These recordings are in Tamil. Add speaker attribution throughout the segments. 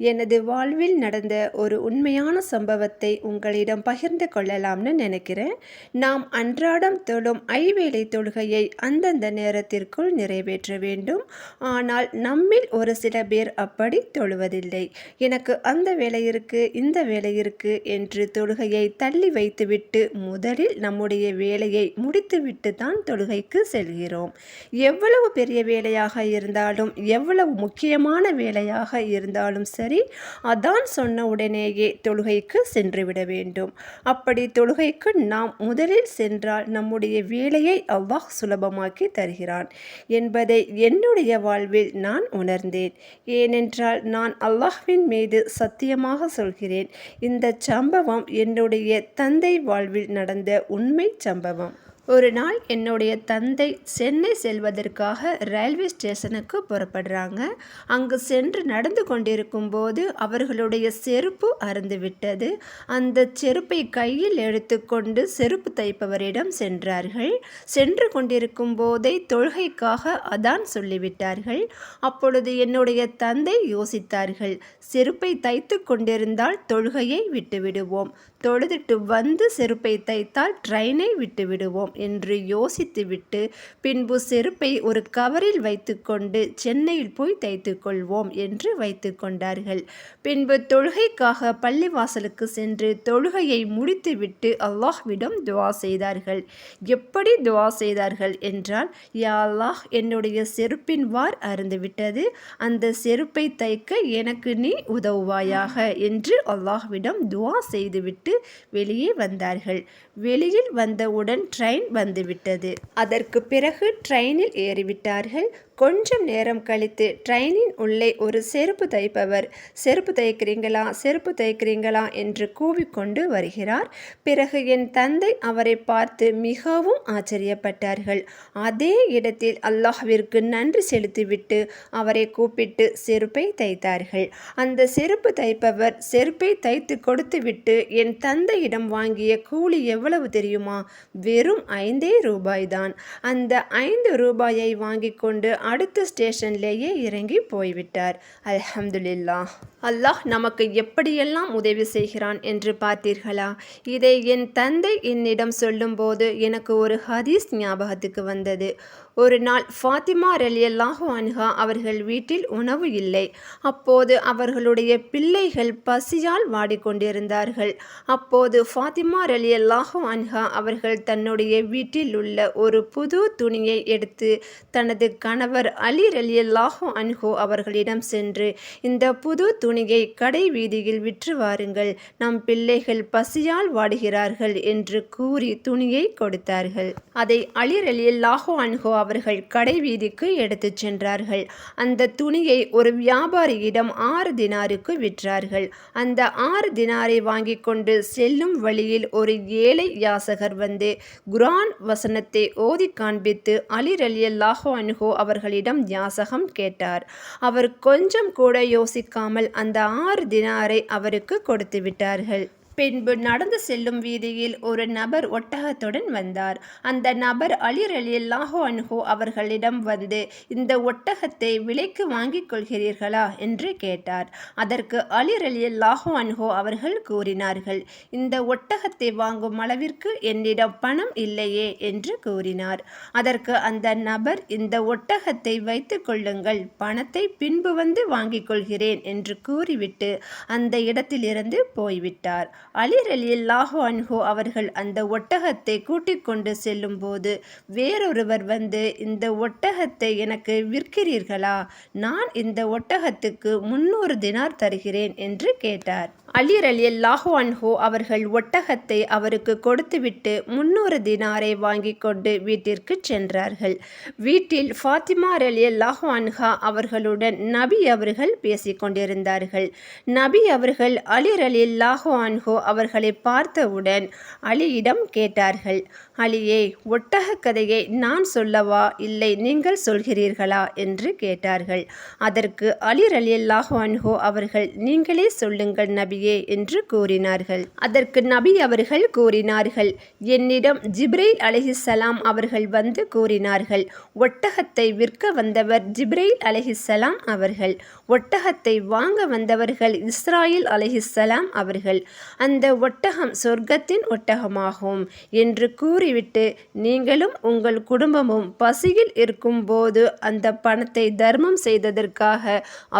Speaker 1: எனது வாழ்வில் நடந்த ஒரு உண்மையான சம்பவத்தை உங்களிடம் பகிர்ந்து கொள்ளலாம்னு நினைக்கிறேன். நாம் அன்றாடம் தொழும் ஐவேளை தொழுகையை அந்தந்த நேரத்திற்குள் நிறைவேற்ற வேண்டும். ஆனால் நம்மில் ஒரு சில பேர் அப்படி தொழுவதில்லை. எனக்கு அந்த வேலை இருக்கு இந்த வேலை இருக்கு என்று தொழுகையை தள்ளி வைத்துவிட்டு முதலில் நம்முடைய வேலையை முடித்துவிட்டு தான் தொழுகைக்கு செல்கிறோம். எவ்வளவு பெரிய வேலையாக இருந்தாலும் எவ்வளவு முக்கியமான வேலையாக இருந்தாலும் சரி சரி அதான் சொன்ன உடனேயே தொழுகைக்கு சென்றுவிட வேண்டும். அப்படி தொழுகைக்கு நாம் முதலில் சென்றால் நம்முடைய வேலையை அவ்வாஹ் சுலபமாக்கி தருகிறான் என்பதை என்னுடைய வாழ்வில் நான் உணர்ந்தேன். ஏனென்றால் நான் அல்லாஹ்வின் மீது சத்தியமாக சொல்கிறேன். இந்த சம்பவம் என்னுடைய தந்தை வாழ்வில் நடந்த உண்மை சம்பவம். ஒரு நாள் என்னுடைய தந்தை சென்னை செல்வதற்காக ரயில்வே ஸ்டேஷனுக்கு புறப்படுறாங்க. அங்கு சென்று நடந்து கொண்டிருக்கும் போது அவர்களுடைய செருப்பு அறுந்துவிட்டது அந்த செருப்பை கையில் எடுத்துக்கொண்டு செருப்பு தைப்பவரிடம் சென்றார்கள். சென்று கொண்டிருக்கும் போதே தொழுகைக்காக அதான் சொல்லிவிட்டார்கள். அப்பொழுது என்னுடைய தந்தை யோசித்தார்கள் செருப்பை தைத்து கொண்டிருந்தால் தொழுகையை விட்டுவிடுவோம். தொழுதுட்டு வந்து செருப்பை தைத்தால் ட்ரெயினை விட்டுவிடுவோம் என்று யோசித்துவிட்டு பின்பு செருப்பை ஒரு கவரில் வைத்துக்கொண்டு சென்னையில் போய் தைத்து கொள்வோம் என்று வைத்து கொண்டார்கள். பின்பு தொழுகைக்காக பள்ளிவாசலுக்கு சென்று தொழுகையை முடித்துவிட்டு அல்லாஹ்விடம் துவா செய்தார்கள். எப்படி துவா செய்தார்கள் என்றால் யா அல்லாஹ் என்னுடைய செருப்பின் வார் அருந்துவிட்டது அந்த செருப்பை தைக்க எனக்கு நீ உதவுவாயாக என்று அல்லாஹ்விடம் துவா செய்துவிட்டு வெளியே வந்தார்கள். வெளியில் வந்தவுடன் ட்ரெயின் வந்துவிட்டது. அதற்கு பிறகு ட்ரெயினில் ஏறிவிட்டார்கள். கொஞ்சம் நேரம் கழித்து ட்ரெயினின் உள்ளே ஒரு செருப்பு தைப்பவர். செருப்பு தைக்கிறீங்களா? செருப்பு தைக்கிறீங்களா? என்று கூவிக்கொண்டு வருகிறார். பிறகு என் தந்தை அவரை பார்த்து மிகவும் ஆச்சரியப்பட்டார்கள். அதே இடத்தில் அல்லாஹ்விற்கு நன்றி செலுத்திவிட்டு அவரை கூப்பிட்டு செருப்பை தைத்தார்கள். அந்த செருப்பு தைப்பவர் செருப்பை தைத்து கொடுத்துவிட்டு என் தந்தையிடம் வாங்கிய கூலி எவ்வளவு தெரியுமா? வெறும் ஐந்தே ரூபாய்தான். அந்த ஐந்து ரூபாயை வாங்கி கொண்டு அடுத்த ஸ்டேஷன்லேயே இறங்கி போய்விட்டார். அல்ஹம்துலில்லா அல்லாஹ் நமக்கு எப்படியெல்லாம் உதவி செய்கிறான் என்று பார்த்தீர்களா? இதை என் தந்தை என்னிடம் சொல்லும்போது எனக்கு ஒரு ஹதீஸ் ஞாபகத்துக்கு வந்தது. ஒரு நாள் ஃபாத்திமா ரலியல்லாஹு அன்ஹா அவர்கள் வீட்டில் உணவு இல்லை. அப்போது அவர்களுடைய பிள்ளைகள் பசியால் வாடிக்கொண்டிருந்தார்கள். அப்போது ஃபாத்திமா ரலியல்லாஹு அன்ஹா அவர்கள் தன்னுடைய வீட்டில் உள்ள ஒரு புது துணியை எடுத்து தனது கணவர் அலி ரலியல்லாஹு அன்ஹோ அவர்களிடம் சென்று இந்த புது துணியை கடை வீதியில் விற்று வாருங்கள். நம் பிள்ளைகள் பசியால் வாடுகிறார்கள் என்று கூறி துணியை கொடுத்தார்கள். அதை அலி லாகோ அன்ஹோ அவர்கள் கடை வீதிக்கு எடுத்துச் சென்றார்கள். அந்த துணியை ஒரு வியாபாரியிடம் ஆறு தினாருக்கு விற்றார்கள். அந்த ஆறு தினாரை வாங்கி கொண்டு செல்லும் வழியில் ஒரு ஏழை யாசகர் வந்து குரான் வசனத்தை ஓதி காண்பித்து அலி ரலியல்லாஹு அனுகோ அவர்களிடம் யாசகம் கேட்டார். அவர் கொஞ்சம் கூட யோசிக்காமல் அந்த ஆறு தினாரை அவருக்கு கொடுத்து விட்டார்கள் பின்பு நடந்து செல்லும் வீதியில் ஒரு நபர் ஒட்டகத்துடன் வந்தார். அந்த நபர் அலிர் அலியல்லாஹோ அன்ஹோ அவர்களிடம் வந்து இந்த ஒட்டகத்தை விலைக்கு வாங்கிக் கொள்கிறீர்களா? என்று கேட்டார். அதற்கு அலிர் அலியல்லாஹோ அன்ஹோ அவர்கள் கூறினார்கள் இந்த ஒட்டகத்தை வாங்கும் அளவிற்கு என்னிடம் பணம் இல்லையே என்று கூறினார். அதற்கு அந்த நபர் இந்த ஒட்டகத்தை வைத்துக் கொள்ளுங்கள் பணத்தை பின்பு வந்து வாங்கிக் கொள்கிறேன் என்று கூறிவிட்டு அந்த இடத்திலிருந்து போய்விட்டார். அலிர் அலியல்லாஹு அன்ஹோ அவர்கள் அந்த ஒட்டகத்தை கூட்டிக் கொண்டு செல்லும்போது வேறொருவர் வந்து இந்த ஒட்டகத்தை எனக்கு விற்கிறீர்களா? நான் இந்த ஒட்டகத்துக்கு முன்னூறு தினார் தருகிறேன் என்று கேட்டார். அலிர் அலியல்லாஹு அன்ஹோ அவர்கள் ஒட்டகத்தை அவருக்கு கொடுத்துவிட்டு முன்னூறு தினாரை வாங்கி கொண்டு வீட்டிற்கு சென்றார்கள். வீட்டில் ஃபாத்திமா அலியல்லாஹு அன்ஹா அவர்களுடன் நபி அவர்கள் பேசிக்கொண்டிருந்தார்கள் நபி அவர்கள் அலிர் அலியல்லாஹு அன்ஹோ அவர்களை பார்த்தவுடன் அலியிடம் கேட்டார்கள் அலியே ஒட்டகக் கதையை நான் சொல்லவா? இல்லை நீங்கள் சொல்கிறீர்களா? என்று கேட்டார்கள். அதற்கு அலி ரலியல்லாஹு அன்ஹோ அவர்கள் நீங்களே சொல்லுங்கள் நபியே என்று கூறினார்கள். அதற்கு நபி அவர்கள் கூறினார்கள். என்னிடம் ஜிப்ரைல் அலஹிசலாம் அவர்கள் வந்து கூறினார்கள். ஒட்டகத்தை விற்க வந்தவர் ஜிப்ரைல் அலஹிசலாம் அவர்கள். ஒட்டகத்தை வாங்க வந்தவர்கள் இஸ்ராயில் அலஹிசலாம் அவர்கள். அந்த ஒட்டகம் சொர்க்கத்தின் ஒட்டகமாகும் என்று கூறிவிட்டு நீங்களும் உங்கள் குடும்பமும் பசியில் இருக்கும்போது அந்த பணத்தை தர்மம் செய்ததற்காக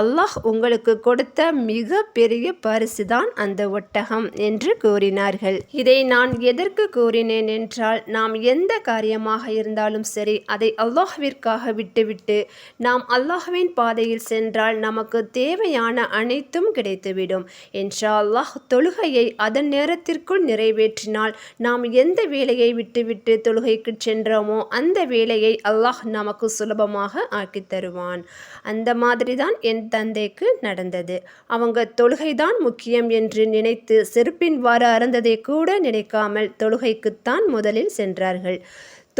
Speaker 1: அல்லாஹ் உங்களுக்கு கொடுத்த மிக பெரிய பரிசுதான் அந்த ஒட்டகம் என்று கூறினார்கள். இதை நான் எதற்கு கூறினேன் என்றால் நாம் எந்த காரியமாக இருந்தாலும் சரி அதை அல்லாஹ்விற்காக விட்டுவிட்டு நாம் அல்லாஹ்வின் பாதையில் சென்றால் நமக்கு தேவையான அனைத்தும் கிடைத்துவிடும். என்றால் அல்லாஹ் தொழுகையை அதன் நேரத்திற்குள் நிறைவேற்றினால் நாம் எந்த வேலையை விட்டுவிட்டு தொழுகைக்கு சென்றோமோ அந்த வேலையை அல்லாஹ் நமக்கு சுலபமாக ஆக்கித் தருவான். அந்த மாதிரி தான் என் தந்தைக்கு நடந்தது. அவங்க தொழுகைதான் முக்கியம் என்று நினைத்து செருப்பின் வார அறந்ததை கூட நினைக்காமல் தொழுகைக்குத்தான் முதலில் சென்றார்கள்.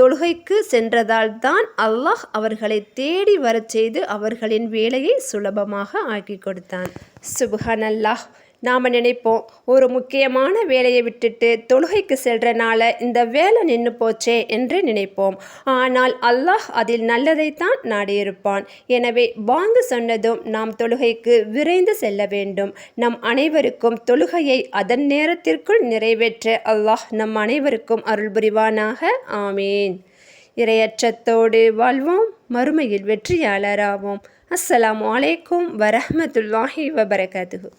Speaker 1: தொழுகைக்கு சென்றதால் தான் அல்லாஹ் அவர்களை தேடி வரச் செய்து அவர்களின் வேலையை சுலபமாக ஆக்கி கொடுத்தான். சுபஹான் அல்லாஹ் நாம் நினைப்போம் ஒரு முக்கியமான வேலையை விட்டுட்டு தொழுகைக்கு செல்றனால இந்த வேலை நின்று போச்சே என்று நினைப்போம். ஆனால் அல்லாஹ் அதில் நல்லதைத்தான் நாடியிருப்பான். எனவே வாங்க சொன்னதும் நாம் தொழுகைக்கு விரைந்து செல்ல வேண்டும். நம் அனைவருக்கும் தொழுகையை அதன் நேரத்திற்குள் நிறைவேற்ற அல்லாஹ் நம் அனைவருக்கும் அருள் புரிவானாக ஆமீன். இரையற்றத்தோடு வாழ்வோம் மறுமையில் வெற்றியாளராவோம். அஸ்ஸலாம் அலைக்கும் வரஹ்மத்துல்லாஹி வபரகாத்துஹு.